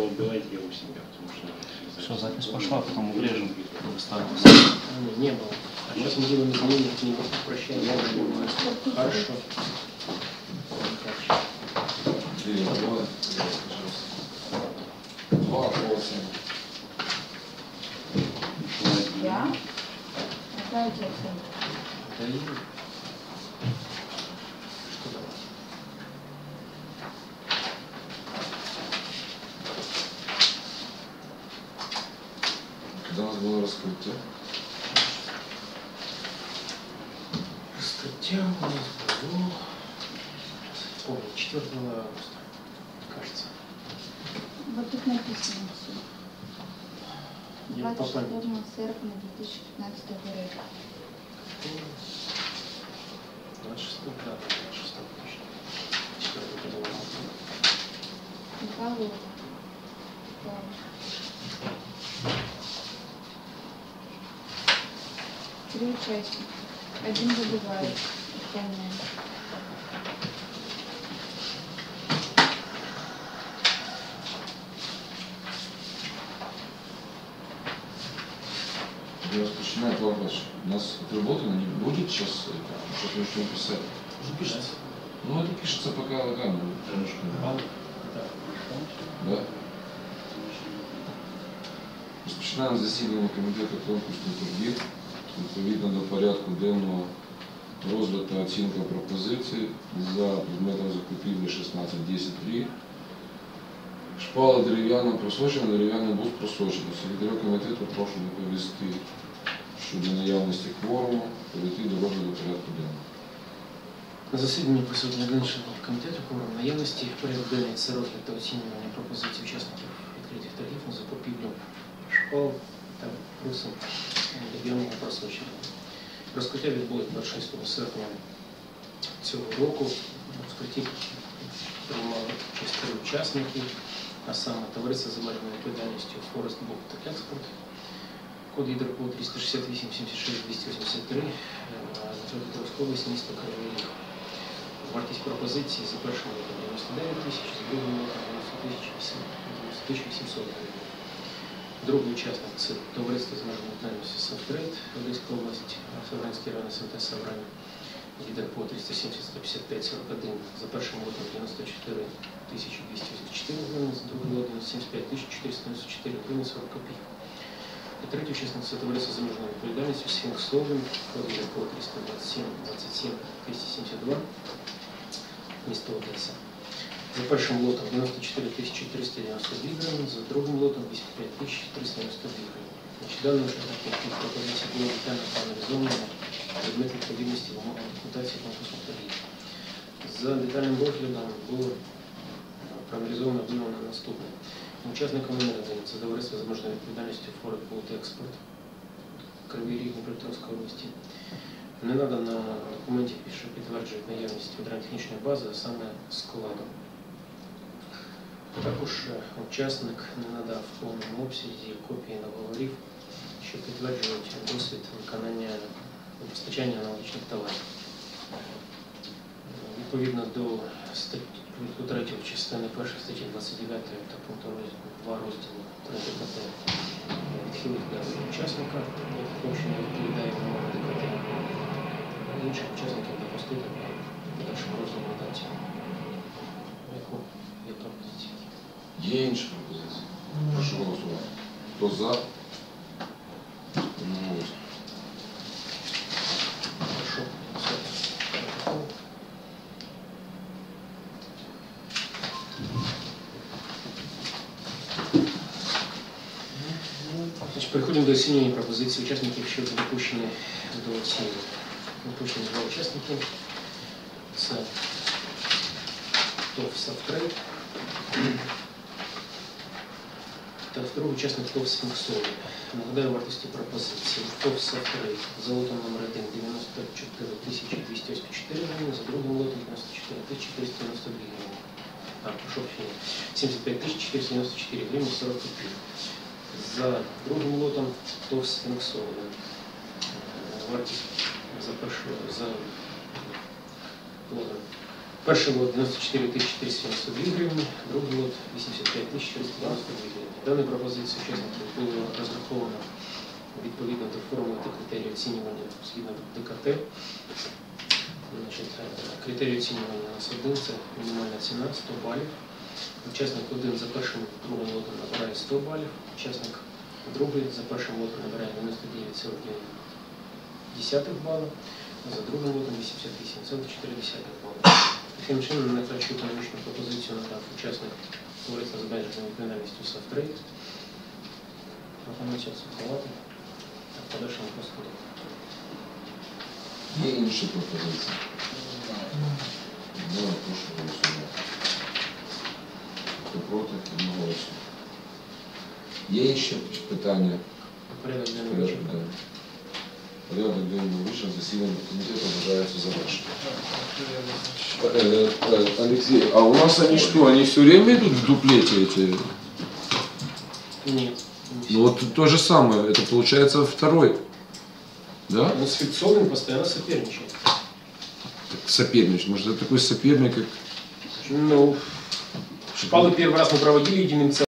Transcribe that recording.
убивайте его у себя, потому что... Все, запись пошла, потом врежем. Ставим. Не, не было. А сейчас мы делаем изменения к нему. Прощай, я понимаю. Хорошо. Два, восемь. Я? Какая у тебя цель? Да и... Что давать? Когда у нас было раскрытие? Статья у нас была... Помню, 4 августа, кажется. Вот тут написано все. Я по 24 памяти. серпня 2015 года. 26 да, 26 точно. 4 года. Михаил. Три участника. Один забывает. Остальные. Я распочинаю вопрос. У нас отработано не будет сейчас, что-то начнем писать. Уже пишется. Ну, это пишется пока логано, немножко. Да. Да? Розпочинаємо засідання комітету конкурсних торгів. Відповідно до порядку денного розгляд та оцінка пропозицій за предметом закупівлі 16.10.3. Шпала дерев'яна просрочена, дерев'яний бус просрочено. Секретаря комітету прошу доповісти щодо наявності кворуму, перейти до розгляду порядку денного. На засіданні присутні один комітету кворум наявності порядок денний це розгляд та оцінювання пропозицій учасників відкритих торгів на закупівлю школ та брусом регіонного просрочення. Розкриття відбулось 26 серпня цього року. Розкритті приймали участь три учасники, а саме товариство з обмеженою відповідальністю Форест та Експорт, код ЄДРПО 368 76 283, Дніпропетровська область, місто Кривий Вартість пропозиції за першим роком 99 тисяч, за другим роком 90 тисяч 800 гривень. Другий учасник це товариство з межами відповідальності Софтрейд, Одеська область, Савранський район СМТ Саврань, лідер по 370 155 41, за першим лотом 94 тисячі 284 гривень, за другим лотом 75 тисяч 494 гривень 40 копійок. І третій учасник це товариство з межною відповідальністю Сфінкс Холдинг, лідер по 327 27 272, місто Одеса. За першим лотом 94 тисячі 392 гривень, за другим лотом 85 тисяч 392 гривень. Значить, даний таких пропозицій було детально проаналізовано предмет відповідності вимогам документації конкурсу торгів. За детальним розглядом було е, проаналізовано виявлено наступне. Учасниками наради це товариство з обмеженою відповідальністю Форд Болт Експорт Кривий Ріг Дніпропетровської області. Не надано документів, що підтверджують наявність матеріально-технічної бази, а саме складу. Також е, учасник не надав в повному обсязі копії договорів, що підтверджують досвід виконання постачання аналогічних товарів. Е, Відповідно до статті пункту 3 частини 1 статті 29 та пункту розділу 2 розділу 3 ДКТ відхилити даного учасника, якщо ще не відповідає вимогам ДКТ, а інших учасників допустити Є інші пропозиції? Прошу голосувати. Хто за? Одноголосно. Прошу. Протокол. Значить, переходимо до оцінювання пропозицій учасників, що допущені до оцінювання. Допущені два учасники. Це ТОВ «Савтрейд» та другий учасник ТОВ «Сфінксовий». Нагадаю вартості пропозиції. ТОВ «Савтрейд» за лотом номер 1 94 тисячі 284 гривень, за другим лотом 94 тисячі 392 гривень. А, прошу прощения. 75 тисяч 494 гривень 40 копійок. За другим лотом ТОВ «Сфінксовий». Е, Вартість за першого, за лотом Перший лот 94 тисячі 392 гривні, другий лот 85 тисяч 492 гривні. Дані пропозиції учасників було розраховано відповідно до формули та критерії оцінювання згідно ДКТ. Е, критерії оцінювання у нас один це мінімальна ціна 100 балів. Учасник один за першим другим лотом набирає 100 балів, учасник другий за першим лотом набирає 99,9 балів, за другим лотом 88,4 балів. Таким чином, на найкращу економічну пропозицію надав учасник товариства з обмеженою відповідальністю «Софтрейд». Пропонується акцептувати та в подальшому просто Є інші пропозиції? Немає, прошу голосувати. Хто проти, одноголосно. Є ще питання? порядок денний Порядок вичерпаний. денний. Порядок денний вийшов, засідання комітету вважається завершенным. Э, э, Алексей, а у нас они что, они все время идут в дуплете эти? Ні. не Ну вот то же самое, это получается второй, да? Ну, с Фитцовым постоянно соперничает. Так, соперничать, может это такой соперник, как Ну, шпалы первый раз мы проводили единым целым.